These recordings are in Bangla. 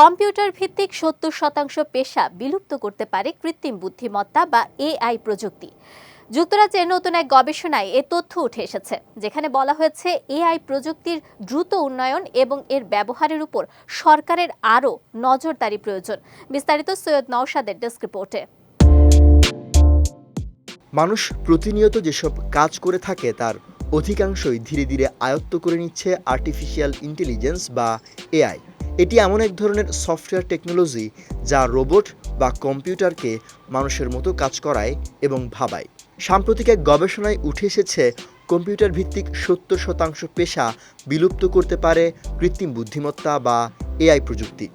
কম্পিউটার ভিত্তিক সত্তর শতাংশ পেশা বিলুপ্ত করতে পারে কৃত্রিম বুদ্ধিমত্তা বা এআই প্রযুক্তি। যুক্তরাজ্যের নতুন এক গবেষণায় এ তথ্য উঠে এসেছে, যেখানে বলা হয়েছে এআই প্রযুক্তির দ্রুত উন্নয়ন এবং এর ব্যবহারের উপর সরকারের আরও নজরদারি প্রয়োজন। বিস্তারিত সৈয়দ নওশাদের ডেস্ক রিপোর্টে। মানুষ প্রতিনিয়ত যেসব কাজ করে থাকে, তার অধিকাংশই ধীরে ধীরে আয়ত্ত করে নিচ্ছে আর্টিফিশিয়াল ইন্টেলিজেন্স বা এআই। এটি এমন এক ধরনের সফটওয়্যার টেকনোলজি যা রোবট বা কম্পিউটারকে মানুষের মতো কাজ করায় এবং ভাবায়। সাম্প্রতিক এক গবেষণায় উঠে এসেছে কম্পিউটার ভিত্তিক সত্তর শতাংশ পেশা বিলুপ্ত করতে পারে কৃত্রিম বুদ্ধিমত্তা বা এআই প্রযুক্তি।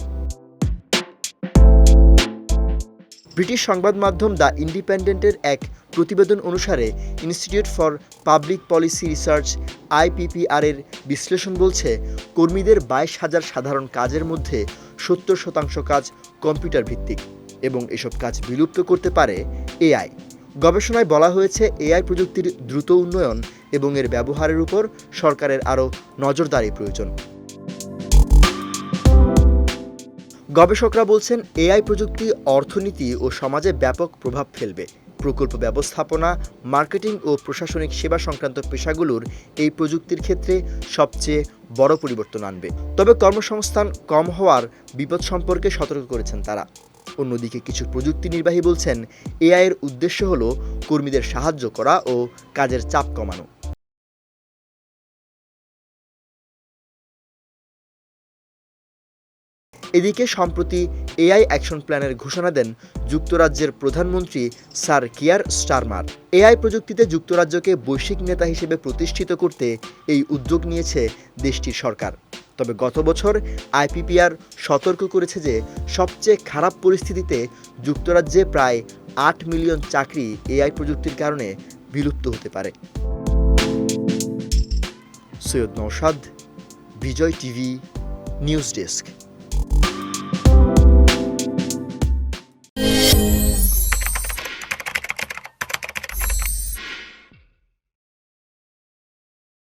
ব্রিটিশ সংবাদ মাধ্যম দ্য ইন্ডিপেন্ডেন্টের এক প্রতিবেদন অনুসারে Institute for Public Policy Research, IPPR এর বিশ্লেষণ বলছে, কর্মীদের বাইশ হাজার সাধারণ কাজের মধ্যে সত্তর শতাংশ কাজ কম্পিউটার ভিত্তিক এবং এসব কাজ বিলুপ্ত করতে পারে এআই। গবেষণায় বলা হয়েছে, এআই প্রযুক্তির দ্রুত উন্নয়ন এবং এর ব্যবহারের উপর সরকারের আরও নজরদারি প্রয়োজন। গবেষকরা বলছেন, এআই প্রযুক্তি, অর্থনীতি ও সমাজে ব্যাপক প্রভাব ফেলবে। প্রকল্প ব্যবস্থাপনা, মার্কেটিং ও প্রশাসনিক সেবা সংক্রান্ত পেশাগুলোর এই প্রযুক্তির ক্ষেত্রে সবচেয়ে বড় পরিবর্তন আনবে। তবে কর্মসংস্থান কম হওয়ার বিপদ সম্পর্কে সতর্ক করেছেন তারা। অন্যদিকে কিছু প্রযুক্তি নির্বাহী বলছেন, এআইয়ের উদ্দেশ্য হল কর্মীদের সাহায্য করা ও কাজের চাপ কমানো। এদিকে সম্প্রতি এআই অ্যাকশন প্ল্যানের ঘোষণা দেন যুক্তরাজ্যের প্রধানমন্ত্রী স্যার কিয়ার স্টারমার। এআই প্রযুক্তিতে যুক্তরাজ্যকে বৈশ্বিক নেতা হিসেবে প্রতিষ্ঠিত করতে এই উদ্যোগ নিয়েছে দেশটির সরকার। তবে গত বছর আইপিপিআর সতর্ক করেছে যে সবচেয়ে খারাপ পরিস্থিতিতে যুক্তরাজ্যে প্রায় আট মিলিয়ন চাকরি এআই প্রযুক্তির কারণে বিলুপ্ত হতে পারে। Syed Noushad Bijoy TV, news desk.